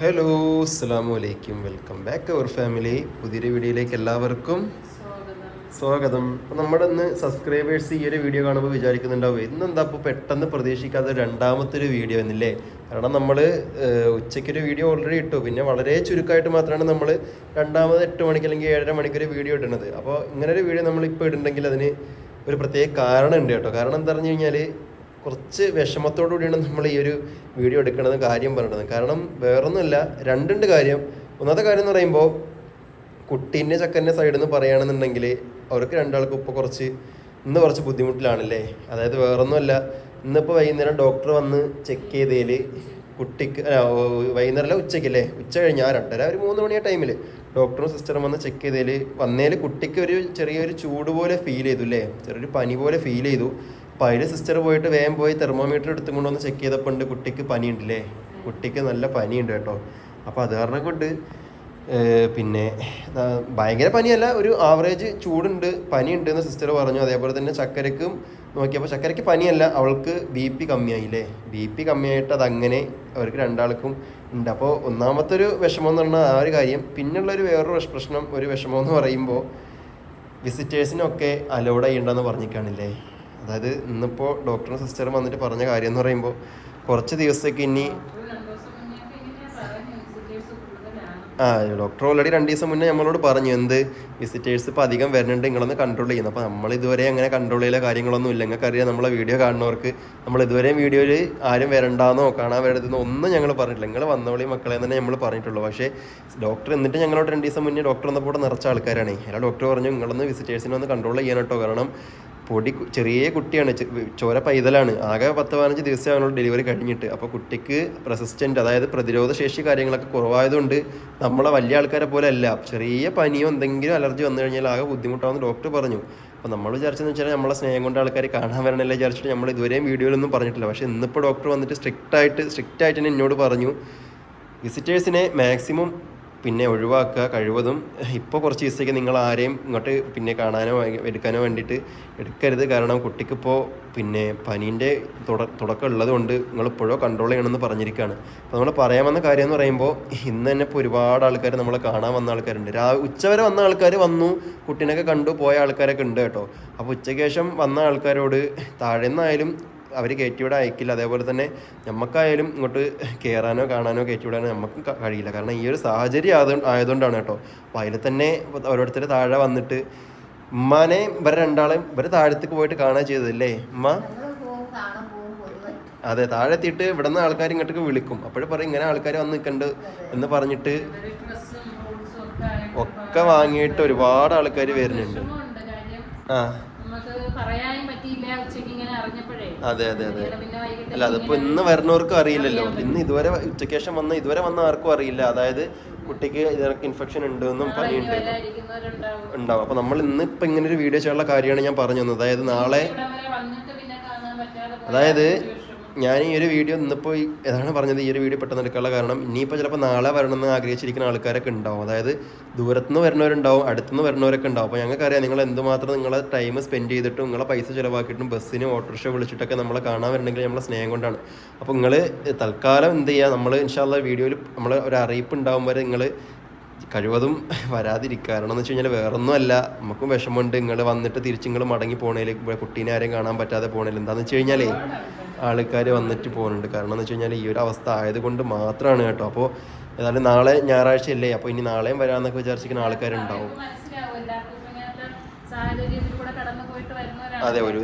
Hello അസ്സാം വലൈക്കും welcome back അവർ family പുതിയൊരു വീഡിയോയിലേക്ക് എല്ലാവർക്കും സ്വാഗതം. അപ്പോൾ നമ്മുടെ ഇന്ന് സബ്സ്ക്രൈബേഴ്സ് ഈ ഒരു വീഡിയോ കാണുമ്പോൾ വിചാരിക്കുന്നുണ്ടാവും ഇന്നെന്താ ഇപ്പോൾ പെട്ടെന്ന് പ്രതീക്ഷിക്കാത്ത രണ്ടാമത്തെ ഒരു വീഡിയോ എന്നില്ലേ? കാരണം നമ്മൾ ഉച്ചയ്ക്കൊരു വീഡിയോ ഓൾറെഡി ഇട്ടു. പിന്നെ വളരെ ചുരുക്കമായിട്ട് മാത്രമാണ് നമ്മൾ രണ്ടാമത് എട്ട് മണിക്ക് അല്ലെങ്കിൽ ഏഴര മണിക്കൊരു വീഡിയോ ഇടുന്നത്. അപ്പോൾ ഇങ്ങനെ ഒരു വീഡിയോ നമ്മൾ ഇപ്പോൾ ഇടുന്നുണ്ടെങ്കിൽ അതിന് ഒരു പ്രത്യേക കാരണം ഉണ്ട് കേട്ടോ. കാരണം എന്താ പറഞ്ഞു കഴിഞ്ഞാൽ കുറച്ച് വിഷമത്തോടു കൂടിയാണ് നമ്മൾ ഈ ഒരു വീഡിയോ എടുക്കുന്നത് കാര്യം പറയണത്. കാരണം വേറൊന്നുമല്ല രണ്ടുണ്ട് കാര്യം. ഒന്നാമത്തെ കാര്യം എന്ന് പറയുമ്പോൾ കുട്ടീന്റെ ചക്കന്റെ സൈഡിൽ നിന്ന് പറയുകയാണെന്നുണ്ടെങ്കിൽ അവർക്ക് രണ്ടാൾക്കും ഇപ്പോൾ കുറച്ച് ഇന്ന് കുറച്ച് ബുദ്ധിമുട്ടിലാണല്ലേ? അതായത് വേറൊന്നുമല്ല ഇന്നിപ്പോൾ വൈകുന്നേരം ഡോക്ടർ വന്ന് ചെക്ക് ചെയ്തതിൽ കുട്ടിക്ക് വൈകുന്നേരമല്ല ഉച്ചയ്ക്കല്ലേ? ഉച്ച കഴിഞ്ഞ് ആ രണ്ടര ഒരു മൂന്ന് മണിയ ടൈമിൽ ഡോക്ടറും സിസ്റ്ററും വന്ന് ചെക്ക് ചെയ്തതിൽ വന്നതിൽ കുട്ടിക്ക് ഒരു ചെറിയൊരു ചൂട് പോലെ ഫീൽ ചെയ്തു അല്ലേ ചെറിയൊരു പനി പോലെ ഫീൽ ചെയ്തു. അപ്പോൾ അതിൽ സിസ്റ്റർ പോയിട്ട് വേഗം പോയി തെർമോമീറ്റർ എടുത്തും കൊണ്ടുവന്ന് ചെക്ക് ചെയ്തപ്പോൾ ഉണ്ട് കുട്ടിക്ക് പനിയുണ്ടല്ലേ? കുട്ടിക്ക് നല്ല പനിയുണ്ട് കേട്ടോ. അപ്പോൾ അത് കാരണം കൊണ്ട് പിന്നെ ഭയങ്കര പനിയല്ല ഒരു ആവറേജ് ചൂടുണ്ട് പനിയുണ്ട് എന്ന് സിസ്റ്റർ പറഞ്ഞു. അതേപോലെ തന്നെ ചക്കരക്കും നോക്കിയപ്പോൾ ചക്കരയ്ക്ക് പനിയല്ല അവൾക്ക് ബി പി കമ്മിയായില്ലേ? ബി പി കമ്മിയായിട്ട് അതങ്ങനെ അവർക്ക് രണ്ടാൾക്കും ഉണ്ട്. അപ്പോൾ ഒന്നാമത്തെ ഒരു വിഷമം എന്ന് പറഞ്ഞാൽ ആ ഒരു കാര്യം. പിന്നുള്ളൊരു വേറൊരു പ്രശ്നം ഒരു വിഷമം എന്ന് പറയുമ്പോൾ വിസിറ്റേഴ്സിനൊക്കെ അലൗഡ് ചെയ്യണ്ടെന്ന് പറഞ്ഞിരിക്കുകയാണില്ലേ? അതായത് ഇന്നിപ്പോൾ ഡോക്ടറും സിസ്റ്ററും വന്നിട്ട് പറഞ്ഞ കാര്യം എന്ന് പറയുമ്പോൾ കുറച്ച് ദിവസത്തേക്ക് ഇനി ആ ഡോക്ടർ ഓൾറെഡി രണ്ട് ദിവസം മുന്നേ നമ്മളോട് പറഞ്ഞു എന്ത്? വിസിറ്റേഴ്സ് ഇപ്പോൾ അധികം വരുന്നുണ്ട് നിങ്ങളൊന്ന് കൺട്രോൾ ചെയ്യുന്നു. അപ്പോൾ നമ്മൾ ഇതുവരെ അങ്ങനെ കൺട്രോൾ ചെയ്യുന്ന കാര്യങ്ങളൊന്നും ഇല്ല. നിങ്ങൾക്ക് അറിയാം നമ്മളെ വീഡിയോ കാണുന്നവർക്ക് നമ്മൾ ഇതുവരെയും വീഡിയോയിൽ ആരും വരണ്ടാന്നോ കാണാൻ വരരുതെന്നോ ഒന്നും ഞങ്ങൾ പറഞ്ഞിട്ടില്ല. നിങ്ങൾ വന്നവളി മക്കളെ തന്നെ നമ്മൾ പറഞ്ഞിട്ടുള്ളൂ. പക്ഷേ ഡോക്ടർ എന്നിട്ട് ഞങ്ങളോട് രണ്ട് ദിവസം മുന്നേ ഡോക്ടർ വന്നപ്പോൾ നിറച്ച ആൾക്കാരാണ്. അയാൾ ഡോക്ടർ പറഞ്ഞു നിങ്ങളൊന്ന് വിസിറ്റേഴ്സിനെ ഒന്ന് കൺട്രോൾ ചെയ്യാൻ കേട്ടോ. കാരണം പൊടി ചെറിയ കുട്ടിയാണ് ചോര പൈതലാണ്. ആകെ പത്ത് പതിനഞ്ച് ദിവസം അവനോട് ഡെലിവറി കഴിഞ്ഞിട്ട്. അപ്പോൾ കുട്ടിക്ക് റെസിസ്റ്റന്റ് അതായത് പ്രതിരോധ ശേഷി കാര്യങ്ങളൊക്കെ കുറവായതുകൊണ്ട് നമ്മളെ വലിയ ആൾക്കാരെ പോലെ അല്ല ചെറിയ പനിയോ എന്തെങ്കിലും അലർജി വന്നു കഴിഞ്ഞാൽ ആകെ ബുദ്ധിമുട്ടാവുന്ന ഡോക്ടർ പറഞ്ഞു. അപ്പോൾ നമ്മൾ വിചാരിച്ചെന്ന് വെച്ചാൽ നമ്മളെ സ്നേഹം കൊണ്ട് ആൾക്കാർ കാണാൻ വരണമല്ലേ വിചാരിച്ചിട്ട് നമ്മൾ ഇതുവരെയും വീഡിയോയിലൊന്നും പറഞ്ഞിട്ടില്ല. പക്ഷേ ഇന്നിപ്പോൾ ഡോക്ടർ വന്നിട്ട് സ്ട്രിക്റ്റായിട്ട് സ്ട്രിക്റ്റായിട്ട് തന്നെ എന്നോട് പറഞ്ഞു വിസിറ്റേഴ്സിനെ മാക്സിമം പിന്നെ ഒഴിവാക്കുക കഴിവതും. ഇപ്പോൾ കുറച്ച് ദിവസത്തേക്ക് നിങ്ങൾ ആരെയും ഇങ്ങോട്ട് പിന്നെ കാണാനോ എടുക്കാനോ വേണ്ടിയിട്ട് എടുക്കരുത്. കാരണം കുട്ടിക്കിപ്പോൾ പിന്നെ പനീന്റെ തുട തുടക്കം ഉള്ളത് കൊണ്ട് നിങ്ങൾ ഇപ്പോഴോ കൺട്രോൾ ചെയ്യണമെന്ന് പറഞ്ഞിരിക്കുകയാണ് അപ്പോൾ നമ്മൾ പറയാൻ വന്ന കാര്യം എന്ന് പറയുമ്പോൾ ഇന്ന് തന്നെ ഇപ്പോൾ ഒരുപാട് ആൾക്കാർ നമ്മളെ കാണാൻ വന്ന ആൾക്കാരുണ്ട്. രാ ഉച്ചവരെ വന്ന ആൾക്കാർ വന്നു. കുട്ടീനൊക്കെ കണ്ടു പോയ ആൾക്കാരൊക്കെ ഉണ്ട് കേട്ടോ. അപ്പോൾ ഉച്ചയ്ക്ക് ശേഷം വന്ന ആൾക്കാരോട് താഴെ നിന്നായാലും അവർ കയറ്റിവിടെ അയക്കില്ല. അതേപോലെ തന്നെ നമുക്കായാലും ഇങ്ങോട്ട് കയറാനോ കാണാനോ കയറ്റിവിടാനോ നമുക്ക് കഴിയില്ല. കാരണം ഈ ഒരു സാഹചര്യം ആയത് ആയതുകൊണ്ടാണ് കേട്ടോ. അപ്പോൾ അതിൽ തന്നെ ഓരോരുത്തർ താഴെ വന്നിട്ട് ഉമ്മാനെ ഇവരെ രണ്ടാളെയും ഇവരെ താഴത്തേക്ക് പോയിട്ട് കാണാൻ ചെയ്തതല്ലേ? ഉമ്മ. അതെ താഴെ എത്തിയിട്ട് ഇവിടെ നിന്ന് ആൾക്കാർ ഇങ്ങോട്ടേക്ക് വിളിക്കും. അപ്പോഴും പറയും ഇങ്ങനെ ആൾക്കാർ വന്ന് നിൽക്കണ്ട് എന്ന് പറഞ്ഞിട്ട് ഒക്കെ വാങ്ങിയിട്ട് ഒരുപാട് ആൾക്കാർ വരുന്നുണ്ട്. ആ. പറയാനും പറ്റിയില്ല. ഉച്ചയ്ക്ക് ഇങ്ങനെ അതെ അതെ അതെ. അല്ല അതിപ്പോ ഇന്ന് വരുന്നവർക്കും അറിയില്ലല്ലോ. ഇന്ന് ഇതുവരെ ഉച്ചയ്ക്ക് ശേഷം വന്ന ഇതുവരെ വന്ന ആർക്കും അറിയില്ല. അതായത് കുട്ടിക്ക് ഇതിനൊക്കെ ഇൻഫെക്ഷൻ ഉണ്ട് എന്നും നാളെ ഇനി ഉണ്ടാവും. അപ്പൊ നമ്മൾ ഇന്ന് ഇപ്പൊ ഇങ്ങനെ ഒരു വീഡിയോ ചെയ്യാനുള്ള കാര്യമാണ് ഞാൻ പറഞ്ഞു തന്നത് അതായത് നാളെ അതായത്. ഞാൻ ഈ ഒരു വീഡിയോ ഇന്നിപ്പോൾ ഏതാണ് പറഞ്ഞത് ഈ ഒരു വീഡിയോ പെട്ടെന്ന് എടുക്കാനുള്ള കാരണം ഇനിയിപ്പോൾ ചിലപ്പോൾ നാളെ വരണമെന്ന് ആഗ്രഹിച്ചിരിക്കുന്ന ആൾക്കാരൊക്കെ ഉണ്ടാവും. അതായത് ദൂരത്തുനിന്ന് വരുന്നവരുണ്ടാവും അടുത്തുനിന്ന് വരുന്നവരൊക്കെ ഉണ്ടാവും. അപ്പോൾ ഞങ്ങൾക്കറിയാം നിങ്ങൾ എന്തുമാത്രം നിങ്ങളെ ടൈം സ്പെൻഡ് ചെയ്തിട്ടും നിങ്ങളെ പൈസ ചിലവാക്കിയിട്ടും ബസ്സിന് ഓട്ടോറിക്ഷ വിളിച്ചിട്ടൊക്കെ നമ്മളെ കാണാൻ വരണമെങ്കിൽ നമ്മളെ സ്നേഹം കൊണ്ടാണ്. അപ്പോൾ നിങ്ങൾ തൽക്കാലം എന്ത് ചെയ്യുക നമ്മൾ ഇൻഷാല്ല വീഡിയോയിൽ നമ്മൾ ഒരു അറിയിപ്പ് ഉണ്ടാവും വരെ നിങ്ങൾ കഴിവതും വരാതിരിക്കുക. കാരണം എന്ന് വെച്ച് കഴിഞ്ഞാൽ വേറൊന്നും അല്ല നമുക്കും വിഷമമുണ്ട്. നിങ്ങൾ വന്നിട്ട് തിരിച്ച് നിങ്ങൾ മടങ്ങി പോണേൽ കുട്ടീനെ ആരെയും കാണാൻ പറ്റാതെ പോണേൽ എന്താണെന്ന് വെച്ച് കഴിഞ്ഞാലേ ആൾക്കാർ വന്നിട്ട് പോകുന്നുണ്ട്. കാരണം എന്ന് വെച്ച് കഴിഞ്ഞാൽ ഈ ഒരു അവസ്ഥ ആയതുകൊണ്ട് മാത്രമാണ് കേട്ടോ. അപ്പോൾ ഏതായാലും നാളെ ഞായറാഴ്ച ഞായറാഴ്ചയല്ലേ? അപ്പോൾ ഇനി നാളെയും വരാമെന്നൊക്കെ വിചാരിച്ചിരിക്കുന്ന ആൾക്കാരുണ്ടാവും. അതെ ഒരു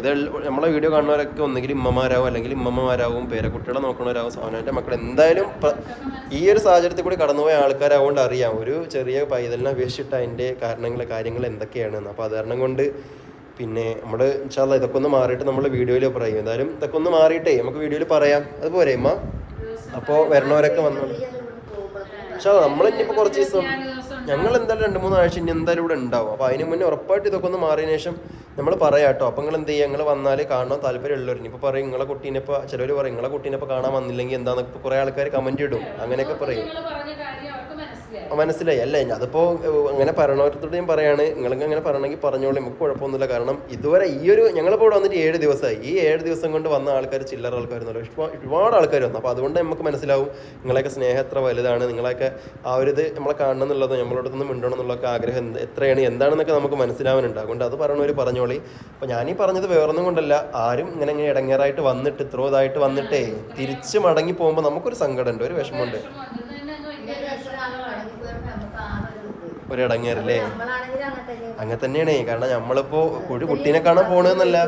നമ്മളെ വീഡിയോ കാണുന്നവരൊക്കെ ഒന്നുകിൽ ഇമ്മമാരാവും അല്ലെങ്കിൽ ഇമ്മമ്മമാരാവും പേരക്കുട്ടികളെ നോക്കുന്നവരാവും സോനാന്റെ മക്കൾ എന്തായാലും ഈ ഒരു സാഹചര്യത്തിൽ കൂടി കടന്നുപോയ ആൾക്കാരാവുകൊണ്ട് അറിയാം. ഒരു ചെറിയ പൈതലിനെ അപേക്ഷിച്ചിട്ട് അതിന്റെ കാരണങ്ങൾ കാര്യങ്ങൾ എന്തൊക്കെയാണ് അപ്പോൾ അത് കൊണ്ട് പിന്നെ നമ്മൾ ഇൻഷാല്ല ഇതൊക്കെ ഒന്ന് മാറിയിട്ട് നമ്മൾ വീഡിയോയിൽ പറയും. എന്തായാലും ഇതൊക്കെ ഒന്ന് മാറിയിട്ടേ നമുക്ക് വീഡിയോയിൽ പറയാം. അതുപോലെ ഇമ്മ? അപ്പോൾ വരണവരൊക്കെ ഞങ്ങൾ ഇവിടെ പക്ഷേ നമ്മൾ ഇനിയിപ്പോൾ കുറച്ച് ദിവസം ഞങ്ങൾ എന്തായാലും രണ്ട് മൂന്ന് ആഴ്ച ഇനി എന്തായാലും ഇവിടെ ഉണ്ടാവും. അപ്പോൾ അതിന് മുന്നേ ഉറപ്പായിട്ട് ഇതൊക്കെ ഒന്ന് മാറിയതിനു ശേഷം നമ്മൾ പറയാം കേട്ടോ. അപ്പോൾ നിങ്ങൾ എന്ത് ചെയ്യുക നിങ്ങൾ വന്നാൽ കാണാൻ താല്പര്യമുള്ളവർ ഇപ്പോൾ പറയും നിങ്ങളെ കുട്ടീനെ ഇപ്പോൾ ചിലവർ പറയും നിങ്ങളെ കുട്ടീനെ ഇപ്പോൾ കാണാൻ വന്നില്ലെങ്കിൽ എന്താണെന്ന് ഇപ്പോൾ കുറേ ആൾക്കാർ കമന്റ് ഇടും. അങ്ങനെയൊക്കെ പറയും നിങ്ങൾ പറഞ്ഞ കാര്യം അവർക്ക് മനസ്സിലാവും മനസ്സിലായി. അല്ലേ അതിപ്പോ അങ്ങനെ പറയണവരത്തോട് ഞാൻ പറയാണ്. നിങ്ങൾക്ക് അങ്ങനെ പറയണമെങ്കിൽ പറഞ്ഞോളൂ. നമുക്ക് കുഴപ്പമൊന്നുമില്ല. കാരണം ഇതുവരെ ഈ ഒരു ഞങ്ങളിപ്പോൾ ഇവിടെ വന്നിട്ട് ഏഴ് ദിവസമായി. ഈ ഏഴ് ദിവസം കൊണ്ട് വന്ന ആൾക്കാർ ചില്ലറ ആൾക്കാരൊന്നുമല്ല ഒരുപാട് ആൾക്കാർ വന്നു. അപ്പോൾ അതുകൊണ്ട് നമുക്ക് മനസ്സിലാവും നിങ്ങളെയൊക്കെ സ്നേഹം എത്ര വലുതാണ്. നിങ്ങളെയൊക്കെ ആ ഒരു ഇത് നമ്മളെ കാണണം എന്നുള്ളതും നമ്മളോട് നിന്ന് മിണ്ടണം എന്നുള്ളൊക്കെ ആഗ്രഹം എത്രയാണ് എന്താണെന്നൊക്കെ നമുക്ക് മനസ്സിലാവാനുണ്ട്. അതുകൊണ്ട് അത് പറയണവർ പറഞ്ഞോളി. അപ്പോൾ ഞാനീ പറഞ്ഞത് വേറൊന്നും കൊണ്ടല്ല. ആരും ഇങ്ങനെ ഇങ്ങനെ ഇടങ്ങേറായിട്ട് വന്നിട്ട് ഇത്രോ ഇതായിട്ട് വന്നിട്ടേ തിരിച്ച് മടങ്ങി പോകുമ്പോൾ നമുക്കൊരു സങ്കടമുണ്ട് ഒരു വിഷമമുണ്ട് വിഷമമുണ്ട്. ഇത് തന്നെ അങ്ങ് വലിയ ഇങ്ങനെ എത്ര ആൾ വിഷമങ്ങളാണ്. മടങ്ങി പോയപ്പോ നമുക്ക് ആ ഒരു ഇടങ്ങേറില്ലേ അങ്ങനെ തന്നെയാണ്. കാരണം നമ്മളിപ്പോ ഒരു കുട്ടീനെ കാണാൻ പോണെന്നല്ല.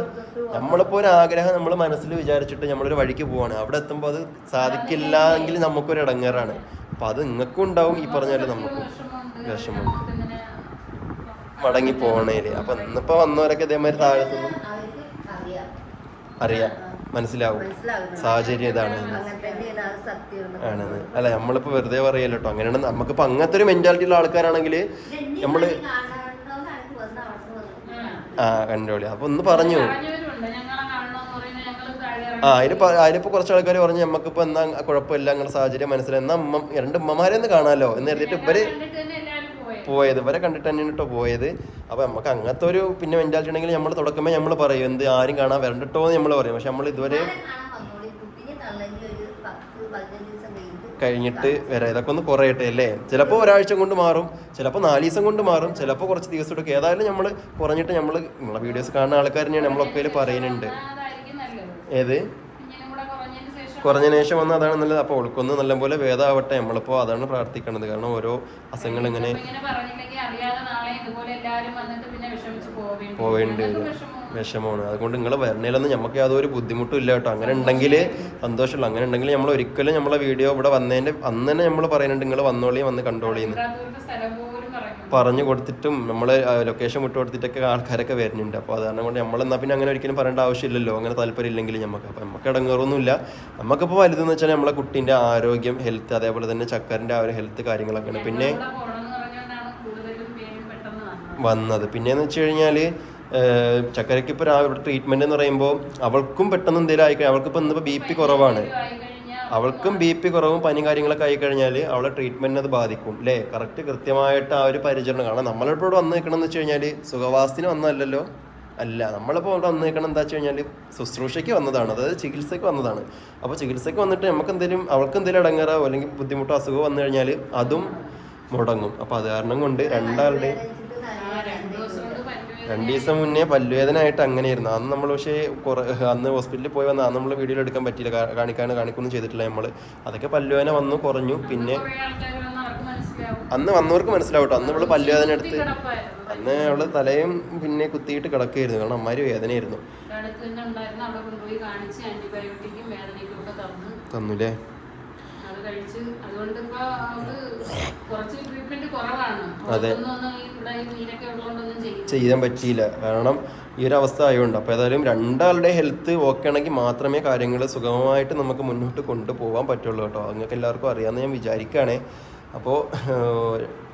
നമ്മളിപ്പോ ഒരു ആഗ്രഹം നമ്മൾ മനസ്സിൽ വിചാരിച്ചിട്ട് നമ്മളൊരു വഴിക്ക് പോവാണ്. അവിടെ എത്തുമ്പോൾ അത് സാധിക്കില്ല എങ്കിൽ നമുക്കൊരു ഇടങ്ങേറാണ്. അപ്പൊ അത് നിങ്ങൾക്കും ഉണ്ടാവും ഈ പറഞ്ഞ പോലെ നമുക്കും വിഷമമുണ്ട്. മടങ്ങി പോണേൽ. അപ്പൊ ഇന്നിപ്പോ വന്നവരൊക്കെ ഇതേമാതിരി താഴത്തുനിന്നും അറിയാം. മനസ്സിലാവും. സാഹചര്യം ഇതാണ് ആണെന്ന് അല്ല നമ്മളിപ്പോ വെറുതെ പറയല്ലോ കേട്ടോ അങ്ങനെയാണ് നമുക്കിപ്പോ അങ്ങനത്തെ ഒരു മെന്റാലിറ്റി ഉള്ള ആൾക്കാരാണെങ്കിൽ നമ്മൾ. ആ. കണ്ടോളി. അപ്പൊ ഒന്ന് പറഞ്ഞു. ആ ഇറങ്ങി അതിന് അതിനിപ്പോ കുറച്ച് ആൾക്കാർ പറഞ്ഞു നമുക്കിപ്പോ എന്നാ കുഴപ്പമില്ല അങ്ങനെ സാഹചര്യം മനസ്സിലായി. എന്നാ അമ്മ രണ്ട് ഉമ്മമാരെ ഒന്ന് കാണാലോ എന്ന് കരുതിയിട്ട് ഇവർ പോയത്. ഇവരെ കണ്ടിട്ട് തന്നെയാണ് കേട്ടോ പോയത്. അപ്പൊ നമുക്ക് അങ്ങനത്തെ ഒരു പിന്നെ മെന്റാലിറ്റി ഉണ്ടെങ്കിൽ നമ്മൾ തുടക്കമേ നമ്മൾ പറയും എന്ത് ആരും കാണാൻ വരണ്ടിട്ടോ എന്ന് നമ്മൾ പറയും. പക്ഷെ നമ്മൾ ഇതുവരെ കഴിഞ്ഞിട്ട് കഴിഞ്ഞിട്ട് വരാം. ഇതൊക്കെ ഒന്ന് കുറയട്ടെ അല്ലേ? ചിലപ്പോൾ ഒരാഴ്ച കൊണ്ട് മാറും ചിലപ്പോൾ നാല് ദിവസം കൊണ്ട് മാറും ചിലപ്പോൾ കുറച്ച് ദിവസം എടുക്കും. ഏതായാലും നമ്മൾ കുറഞ്ഞിട്ട് നമ്മൾ നമ്മളെ വീഡിയോസ് കാണുന്ന ആൾക്കാർ തന്നെയാണ് നമ്മളൊക്കെ പറയുന്നുണ്ട്. ഏത്? കുറഞ്ഞതിന് ശേഷം കുറഞ്ഞ ശേഷം വന്ന് അതാണ് നല്ലത്. അപ്പോൾ ഒഴുക്കൊന്ന് നല്ലപോലെ ഭേദമാവട്ടെ നമ്മളിപ്പോൾ അതാണ് പ്രാർത്ഥിക്കുന്നത് കാരണം ഓരോ അസുഖങ്ങൾ ഇങ്ങനെ പോവേണ്ടി വരും. വിഷമമാണ്. അതുകൊണ്ട് നിങ്ങൾ വരണേലൊന്നും നമുക്ക് യാതൊരു ബുദ്ധിമുട്ടും ഇല്ല കേട്ടോ. അങ്ങനെ ഉണ്ടെങ്കിൽ സന്തോഷമുള്ളൂ അങ്ങനെ ഉണ്ടെങ്കിൽ നമ്മൾ ഒരിക്കലും നമ്മളെ വീഡിയോ ഇവിടെ വന്നതിന്റെ അന്ന് തന്നെ നമ്മൾ പറയുന്നുണ്ട് നിങ്ങൾ വന്നോളി വന്ന് കണ്ടോളിന്ന് പറഞ്ഞു കൊടുത്തിട്ടും നമ്മൾ ലൊക്കേഷൻ വിട്ട് കൊടുത്തിട്ടൊക്കെ ആൾക്കാരൊക്കെ വരുന്നുണ്ട്. അപ്പോൾ അതാണ് കൊണ്ട് നമ്മൾ എന്നാൽ പിന്നെ അങ്ങനെ ഒരിക്കലും പറയേണ്ട ആവശ്യമില്ലല്ലോ. അങ്ങനെ താല്പര്യം ഇല്ലെങ്കിൽ നമുക്ക്. അപ്പോൾ നമുക്ക് ഇടങ്ങേറൊന്നുമില്ല. നമുക്കിപ്പോൾ വലുതെന്ന് വെച്ചാൽ നമ്മളെ കുട്ടീന്റെ ആരോഗ്യം ഹെൽത്ത് അതേപോലെ തന്നെ ചക്കറിന്റെ ആ ഒരു ഹെൽത്ത് കാര്യങ്ങളൊക്കെയാണ് പിന്നെ വന്നത്. പിന്നെന്ന് വെച്ച് കഴിഞ്ഞാൽ ചക്കരയ്ക്ക് ഇപ്പോൾ രാവിലെ ട്രീറ്റ്മെന്റ് എന്ന് പറയുമ്പോൾ അവൾക്കും പെട്ടെന്ന് എന്തെങ്കിലും ആയിക്കഴിഞ്ഞാൽ അവൾക്കിപ്പോൾ ഇന്നിപ്പോൾ ബി പി കുറവാണ്. അവൾക്കും ബി പി കുറവും പനി കാര്യങ്ങളൊക്കെ ആയി കഴിഞ്ഞാൽ അവളെ ട്രീറ്റ്മെന്റിന് അത് ബാധിക്കും അല്ലേ കറക്റ്റ് കൃത്യമായിട്ട് ആ ഒരു പരിചരണം. കാരണം നമ്മളിപ്പോൾ ഇവിടെ വന്ന് നിൽക്കണം എന്ന് വെച്ച് കഴിഞ്ഞാൽ സുഖവാസത്തിന് വന്നതല്ലല്ലോ? അല്ല നമ്മളിപ്പോൾ ഇവിടെ വന്ന് നിൽക്കണം എന്താ വെച്ച് കഴിഞ്ഞാൽ ശുശ്രൂഷയ്ക്ക് വന്നതാണ് അതായത് ചികിത്സയ്ക്ക് വന്നതാണ്. അപ്പോൾ ചികിത്സയ്ക്ക് വന്നിട്ട് നമുക്ക് എന്തെങ്കിലും അവൾക്ക് എന്തെങ്കിലും ഇടങ്ങാറോ അല്ലെങ്കിൽ ബുദ്ധിമുട്ടോ അസുഖമോ വന്നു കഴിഞ്ഞാൽ അതും മുടങ്ങും. അപ്പോൾ അത് കാരണം കൊണ്ട് രണ്ടാളുടെയും ആ രണ്ട് ദിവസം കൊണ്ട് പല്ലുവേദന രണ്ട് ദിവസം മുന്നേ പല്ലുവേദന ആയിട്ട് അങ്ങനെയായിരുന്നു. അന്ന് നമ്മൾ പക്ഷേ കുറെ അന്ന് ഹോസ്പിറ്റലിൽ പോയി വന്ന അന്ന് നമ്മൾ വീഡിയോ എടുക്കാൻ പറ്റിയില്ല. കാണിക്കാൻ കാണിക്കൊന്നും ചെയ്തിട്ടില്ല നമ്മൾ അതൊക്കെ പല്ലുവേദന വന്നു കുറഞ്ഞു. പിന്നെ അന്ന് വന്നവർക്ക് മനസ്സിലാവട്ടോ അന്ന് ഇവൾ പല്ലുവേദന എടുത്ത്. അന്ന് അവൾ തലയും പിന്നെ കുത്തിയിട്ട് കിടക്കുകയായിരുന്നു കാരണം അമ്മാര് വേദനയായിരുന്നു. തന്നുല്ലേ അതുകൊണ്ട് ഇപ്പൊ കുറച്ച് അതെ. ചെയ്യാൻ പറ്റിയില്ല. കാരണം ഈ ഒരു അവസ്ഥ ആയതുകൊണ്ട് അപ്പോൾ ഏതായാലും രണ്ടാളുടെ ഹെൽത്ത് ഓക്കെ ആണെങ്കിൽ മാത്രമേ കാര്യങ്ങൾ സുഗമമായിട്ട് നമുക്ക് മുന്നോട്ട് കൊണ്ടുപോകാൻ പറ്റുള്ളൂ കേട്ടോ. നിങ്ങൾക്ക് എല്ലാവർക്കും അറിയാമെന്ന് ഞാൻ വിചാരിക്കുകയാണേ അപ്പോൾ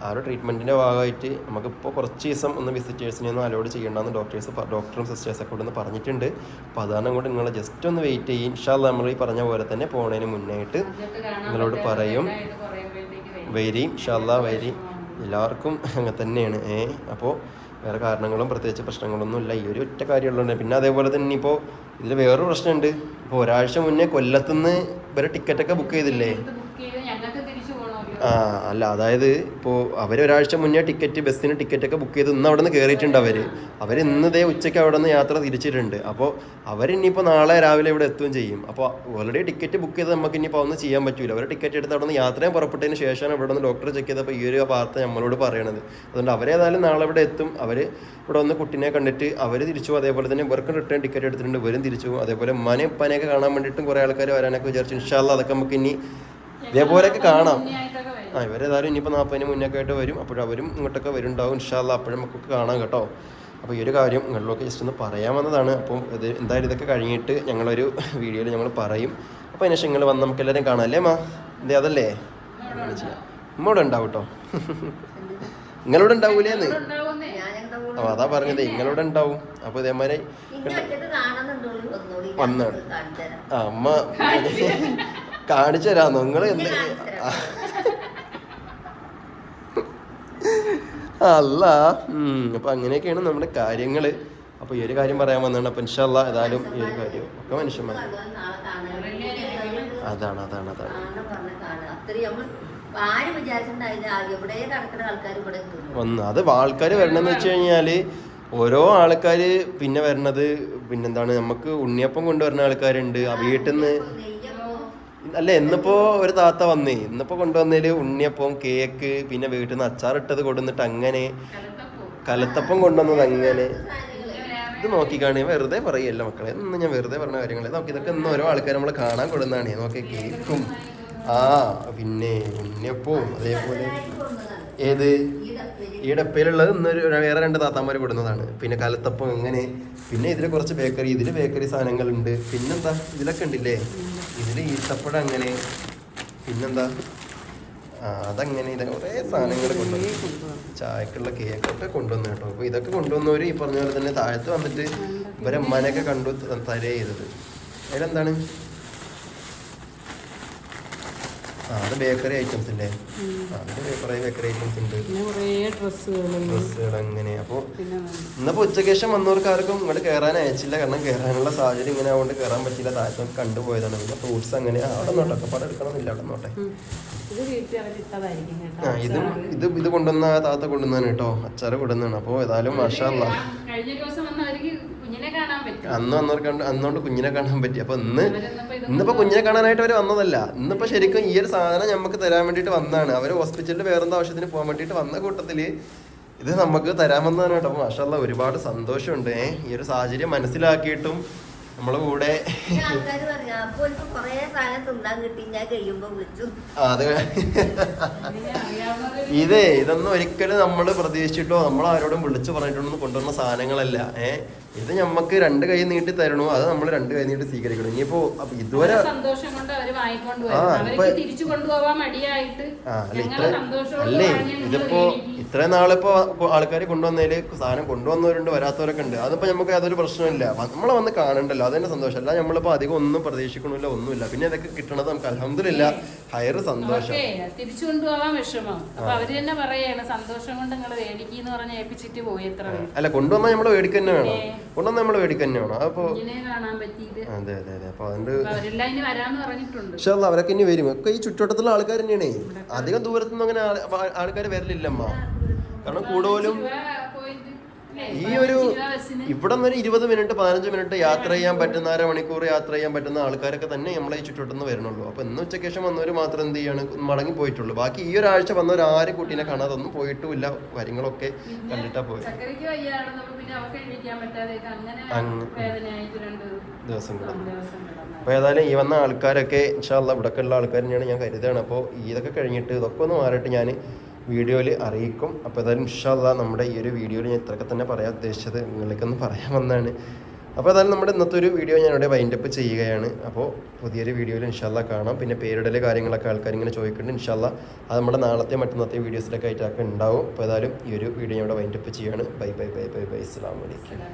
ആ ഒരു ട്രീറ്റ്മെന്റിന്റെ ഭാഗമായിട്ട് നമുക്കിപ്പോൾ കുറച്ച് ദിവസം ഒന്ന് വിസിറ്റേഴ്സിനെ ഒന്ന് അലോഡ് ചെയ്യണ്ടെന്ന് ഡോക്ടേഴ്സ് ഡോക്ടറും സിസ്റ്റേഴ്സൊക്കെ ഇവിടെ നിന്ന് പറഞ്ഞിട്ടുണ്ട്. അപ്പോൾ അതാണ് കൂടെ നിങ്ങൾ ജസ്റ്റ് ഒന്ന് വെയിറ്റ് ചെയ്യും. ഇൻഷാല്ല നമ്മൾ ഈ പറഞ്ഞ പോലെ തന്നെ പോണതിന് മുന്നായിട്ട് നിങ്ങളോട് പറയും. എല്ലാം ഷല്ലാ കുറയുമ്പോഴത്തേക്ക് വരും. വരി ഇൻഷാല്ല വരി എല്ലാവർക്കും അങ്ങനെ തന്നെയാണ്. ഏ അപ്പോൾ വേറെ കാരണങ്ങളും പ്രത്യേകിച്ച് പ്രശ്നങ്ങളൊന്നും ഇല്ല ഈ ഒരു ഒറ്റ കാര്യമുള്ളതുകൊണ്ട്. പിന്നെ അതേപോലെ തന്നെ ഇപ്പോൾ ഇതിൽ വേറൊരു പ്രശ്നമുണ്ട്. ഇപ്പോൾ ഒരാഴ്ച മുന്നേ കൊല്ലത്തുനിന്ന് ഇവരെ ടിക്കറ്റൊക്കെ ബുക്ക് ചെയ്തില്ലേ എടുത്ത് ബുക്ക് ചെയ്ത് ഞങ്ങൾക്ക് തിരിച്ചു പോകണമല്ലോ ആ അല്ല അതായത് ഇപ്പോൾ അവർ ഒരാഴ്ച മുന്നേ ടിക്കറ്റ് ബസ്സിന് ടിക്കറ്റൊക്കെ ബുക്ക് ചെയ്ത് ഇന്ന് അവിടെ നിന്ന് കയറിയിട്ടുണ്ട് അവർ അവർ ഇന്ന് ഉച്ചയ്ക്ക് അവിടെ നിന്ന് യാത്ര തിരിച്ചിട്ടുണ്ട്. അപ്പോൾ അവർ അവരിനിയിപ്പോൾ നാളെ രാവിലെ ഇവിടെ എത്തുകയും ചെയ്യും. അപ്പോൾ ഓൾറെഡി ടിക്കറ്റ് ബുക്ക് ചെയ്ത് നമുക്ക് ഇനിയിപ്പോൾ ഒന്നും ചെയ്യാൻ പറ്റില്ല അവർ ടിക്കറ്റ് എടുത്ത് അവിടെ നിന്ന് യാത്രയും പുറപ്പെട്ടതിന് ശേഷമാണ് ഇവിടെ നിന്ന് ഡോക്ടർ ചെക്ക് ചെയ്തപ്പോൾ ഈ ഒരു വാർത്ത നമ്മളോട് പറയണത്. അതുകൊണ്ട് അവരേതായാലും നാളെ ഇവിടെ എത്തും. അവർ ഇവിടെ വന്ന് കുട്ടീനെ കണ്ടിട്ട് അവർ തിരിച്ചു അതേപോലെ തന്നെ ഇവർക്കും റിട്ടേൺ ടിക്കറ്റ് എടുത്തിട്ടുണ്ട്. ഇവരും തിരിച്ചു. അതേപോലെ ഉമ്മാനെയും ഉപ്പാനെയൊക്കെ കാണാൻ വേണ്ടിയിട്ടും കുറേ ആൾക്കാർ വരാനൊക്കെ വിചാരിച്ചു. ഇൻഷാല്ല അതൊക്കെ നമുക്ക് ഇനി ഇതേപോലെയൊക്കെ കാണാം. ആ ഇവരേതായാലും ഇനിയിപ്പോൾ നാൽപ്പതിന് മുന്നൊക്കെ ആയിട്ട് വരും. അപ്പോൾ അവരും ഇങ്ങോട്ടൊക്കെ വരുന്നുണ്ടാവും ഇൻഷാല്ല അപ്പോഴും നമുക്ക് കാണാം കേട്ടോ. അപ്പോൾ ഈ ഒരു കാര്യം നിങ്ങളിലൊക്കെ ജസ്റ്റ് ഒന്ന് പറയാൻ വന്നതാണ്. അപ്പം ഇത് എന്തായാലും ഇതൊക്കെ കഴിഞ്ഞിട്ട് ഞങ്ങളൊരു വീഡിയോയിൽ ഞങ്ങൾ പറയും. അപ്പോൾ അതിന് ശേഷം നിങ്ങൾ വന്ന് നമുക്ക് എല്ലാവരും കാണാം അല്ലേ മാ? എന്തേ അതല്ലേ? അങ്ങനെ ചെയ്യാം. ഇമ്മോടെ ഉണ്ടാവും കേട്ടോ. നിങ്ങളിവിടെ ഉണ്ടാവൂലേന്ന്? അപ്പോൾ അതാ പറഞ്ഞത്. നിങ്ങളിവിടെ ഉണ്ടാവും. അപ്പോൾ ഇതേമാതിരി കാണിച്ചുതരാം. ആ അമ്മ കാണിച്ചു തരാം. നിങ്ങൾ എന്ത് ഇന്നെ കാണിച്ചുതരാം. അല്ല. അപ്പൊ അങ്ങനെയൊക്കെയാണ് നമ്മുടെ കാര്യങ്ങൾ. അപ്പൊ ഈ ഒരു കാര്യം പറയാൻ വന്നതാണ്. അപ്പൊ ഇൻഷല്ല ഏതായാലും ഈ ഒരു കാര്യം ഒക്കെ മനുഷ്യന്മാർ അതാണ് അതാണ് അതാണ്. വന്ന് അത് ആൾക്കാർ വരണമെന്ന് വെച്ച് കഴിഞ്ഞാൽ ഓരോ ആൾക്കാര് പിന്നെ വരണത് പിന്നെന്താണ്? നമുക്ക് ഉണ്ണിയപ്പം കൊണ്ടുവരുന്ന ആൾക്കാരുണ്ട്. ആ വീട്ടിൽ നിന്ന് അല്ല ഇന്നിപ്പോ ഒരു താത്ത വന്നേ. ഇന്നിപ്പോ കൊണ്ടുവന്നതിൽ ഉണ്ണിയപ്പം കേക്ക് പിന്നെ വീട്ടിൽ നിന്ന് അച്ചാറിട്ടത് കൊടുന്നിട്ട് അങ്ങനെ കലത്തപ്പോ കൊണ്ടുവന്നത് അങ്ങനെ. ഇത് നോക്കിക്കാണി. വെറുതെ പറയല്ല മക്കളെ. ഇന്ന് ഞാൻ വെറുതെ പറഞ്ഞ കാര്യങ്ങൾ നോക്കി ഇതൊക്കെ ഇന്ന് ഓരോ ആൾക്കാർ നമ്മൾ കാണാൻ കൊടുക്കുന്നതാണ് നോക്കി കേക്കും. ആ പിന്നെ ഉണ്ണിയപ്പവും അതേപോലെ. ഏത്? ഈ പേരുള്ളത് ഡപ്പയിലുള്ളത് ഇന്നൊരു വേറെ രണ്ട് താത്താമാർ വിടുന്നതാണ്. പിന്നെ കലത്തപ്പം അങ്ങനെ പിന്നെ ഇതിൽ കുറച്ച് ബേക്കറി ഇതിൽ ബേക്കറി സാധനങ്ങളുണ്ട്. പിന്നെന്താ? ഇതിലൊക്കെ ഉണ്ടില്ലേ? ഇതിൽ ഈത്തപ്പഴം അങ്ങനെ. പിന്നെന്താ? അതങ്ങനെ ഇത്. കുറേ സാധനങ്ങൾ കൊണ്ടുവന്നു. ചായക്കുള്ള കേക്കൊക്കെ കൊണ്ടുവന്നു കേട്ടോ. അപ്പോൾ ഇതൊക്കെ കൊണ്ടുവന്നവർ ഈ പറഞ്ഞ പോലെ തന്നെ താഴത്ത് വന്നിട്ട് ഇവരെ അമ്മനൊക്കെ കണ്ടു തരേ ചെയ്തത്. അതിലെന്താണ് ആ അത് ബേക്കറി ഐറ്റംസ് ആ, അതിൽ കുറേ ബേക്കറി ഐറ്റംസ് ഉണ്ട്. ഡ്രസ്സുകൾ അങ്ങനെ. അപ്പോൾ പിന്നെ ഇന്നിപ്പോൾ ഉച്ചയ്ക്ക് ശേഷം വന്നവർക്ക് ആർക്കും ഇങ്ങോട്ട് കയറാൻ അയച്ചില്ല. കാരണം കയറാനുള്ള സാഹചര്യം ഇങ്ങനെ ആവുകൊണ്ട് കയറാൻ പറ്റില്ല താഴത്തൊക്കെ കണ്ടുപോയതാണ്. പിന്നെ ഫ്രൂട്ട്സ് അങ്ങനെ. അവിടെ നോട്ടെ ഒക്കെ പാടെ എടുക്കണമെന്നില്ല അവിടെ നോട്ടെ ഇത് ഇതും ഇത് ഇത് കൊണ്ടുവന്ന താത്ത കൊണ്ടുവന്നാണ് കേട്ടോ. അച്ചാറ് കൊണ്ടുവന്നാണ് അപ്പോൾ ഏതായാലും മഷാല്ല അന്ന് വന്നവർക്ക് അന്നോണ്ട് കുഞ്ഞിനെ കാണാൻ പറ്റി. അപ്പൊ ഇന്ന് ഇന്നിപ്പോ കുഞ്ഞിനെ കാണാനായിട്ട് അവർ വന്നതല്ല. ഇന്നിപ്പോ ശരിക്കും ഈ ഒരു സാധനം നമുക്ക് തരാൻ വേണ്ടിട്ട് വന്നതാണ്. അവർ ഹോസ്പിറ്റലിൽ വേറെന്താ ആവശ്യത്തിന് പോകാൻ വേണ്ടിട്ട് വന്ന കൂട്ടത്തിൽ ഇത് നമുക്ക് തരാമെന്നാണ് കേട്ടോ. മാഷല്ല ഒരുപാട് സന്തോഷമുണ്ട്. ഈ ഒരു സാഹചര്യം മനസ്സിലാക്കിയിട്ടും നമ്മളെ കൂടെ. അത് ഇതേ ഇതൊന്നും ഒരിക്കലും നമ്മൾ പ്രതീക്ഷിച്ചിട്ടോ നമ്മൾ ആരോടും വിളിച്ചു പറഞ്ഞിട്ടൊന്നും കൊണ്ടുവന്ന സാധനങ്ങളല്ല. ഏ ഇത് നമുക്ക് രണ്ട് കൈ നീട്ടി തരണോ? അത് നമ്മൾ രണ്ട് കൈ നീട്ടി സ്വീകരിക്കണം. ഇനിയിപ്പോ ഇതുവരെ ആ, ഇപ്പൊ- തിരിച്ചു കൊണ്ടുപോകാൻ മടിയായിട്ട് അല്ല ഇത്ര അല്ലേ ഇതിപ്പോ. ഇത്രയും നാളിപ്പോ ആൾക്കാർ കൊണ്ടുവന്നതിൽ സാധനം കൊണ്ടുവന്നവരുണ്ട് വരാത്തവരൊക്കെ ഉണ്ട്. അതിപ്പോ നമുക്ക് അതൊരു പ്രശ്നമില്ല നമ്മൾ നമ്മളെ വന്ന് കാണണ്ടല്ലോ അതന്നെ സന്തോഷം. അല്ല നമ്മളിപ്പോ അധികം ഒന്നും പ്രതീക്ഷിക്കണില്ല ഒന്നുമില്ല. പിന്നെ അതൊക്കെ കിട്ടണത് നമുക്ക് അലഹമില്ല ഹയർ സന്തോഷം. തിരിച്ചു കൊണ്ടുപോകാൻ വിഷമം. അപ്പൊ അവർ തന്നെ പറയാണ് സന്തോഷം കൊണ്ട് നിങ്ങൾ വേടിക്കുന്നു പറഞ്ഞ് ഏൽപ്പിച്ചിട്ട് പോയി എത്ര അല്ല കൊണ്ടുവന്നാൽ നമ്മൾ മേടിക്കുക തന്നെ വേണം. കൊണ്ടുവന്ന കൊണ്ടുവന്നാൽ നമ്മൾ മേടിക്കുക തന്നെ വേണം. അപ്പോൾ അതെ അതെ അതെ. അപ്പൊ അതുകൊണ്ട് പക്ഷെ അവരൊക്കെ ഇനി വരും. ഒക്കെ ഈ ചുറ്റുവട്ടത്തുള്ള ആൾക്കാർ തന്നെയാണ്. അധികം ദൂരത്തുനിന്ന് അങ്ങനെ ആൾക്കാർ വരലില്ലമ്മ. കാരണം കൂടുതലും? ഈ ഒരു ഇവിടെ നിന്ന് ഒരു ഇരുപത് മിനിറ്റ് പതിനഞ്ച് മിനിറ്റ് യാത്ര ചെയ്യാൻ പറ്റുന്ന അര മണിക്കൂർ യാത്ര ചെയ്യാൻ പറ്റുന്ന ആൾക്കാരൊക്കെ തന്നെ നമ്മളെ ഈ ചുറ്റുവട്ടം വരുന്നുള്ളൂ. അപ്പൊ ഇന്ന് ഉച്ചയ്ക്ക് ശേഷം വന്നവർ മാത്രം എന്ത് ചെയ്യാണ്? മടങ്ങി പോയിട്ടുള്ളൂ. ബാക്കി ഈ ഒരാഴ്ച വന്നവർ ആരും കുട്ടീനെ കാണാതെ ഒന്നും പോയിട്ടുമില്ല. കാര്യങ്ങളൊക്കെ കണ്ടിട്ടാ പോയി ദിവസം കിടന്നു ദിവസം കിടന്നു അപ്പോൾ ഏതായാലും ഈ വന്ന ആൾക്കാരൊക്കെ ഇൻഷാല്ല ഇവിടെയൊക്കെ ഉള്ള ആൾക്കാർ തന്നെയാണ് ഞാൻ കരുതുകയാണ്. അപ്പോൾ ഇതൊക്കെ കഴിഞ്ഞിട്ട് ഇതൊക്കെ ഒന്ന് മാറിയിട്ട് ഞാൻ വീഡിയോയിൽ അറിയിക്കും. അപ്പോൾ ഏതായാലും ഇഷ്ടമല്ല നമ്മുടെ ഈ ഒരു വീഡിയോയിൽ ഞാൻ ഇത്രയൊക്കെ തന്നെ പറയാൻ ഉദ്ദേശിച്ചത് നിങ്ങൾക്കൊന്ന് പറയാൻ വന്നതാണ്. അപ്പോൾ ഏതായാലും നമ്മുടെ ഇന്നത്തെ ഒരു വീഡിയോ ഞാൻ ഇവിടെ വൈൻഡ് അപ്പ് ചെയ്യുകയാണ്. അപ്പോൾ പുതിയൊരു വീഡിയോയിൽ ഇൻഷാല്ല കാണാം. പിന്നെ പേരിടൽ കാര്യങ്ങളൊക്കെ ആൾക്കാർ ഇങ്ങനെ ചോദിക്കുന്നുണ്ട്. ഇൻഷാല്ല അത് നമ്മുടെ നാളത്തെ മറ്റന്നത്തെ വീഡിയോസിലൊക്കെ ആയിട്ടൊക്കെ ഉണ്ടാവും. അപ്പോൾ ഏതായാലും ഈ ഒരു വീഡിയോ ഞാൻ ഇവിടെ വൈൻഡപ്പ് ചെയ്യുകയാണ്. Bye bye bye bye bye. ഇസ്ലാം വലൈക്കും.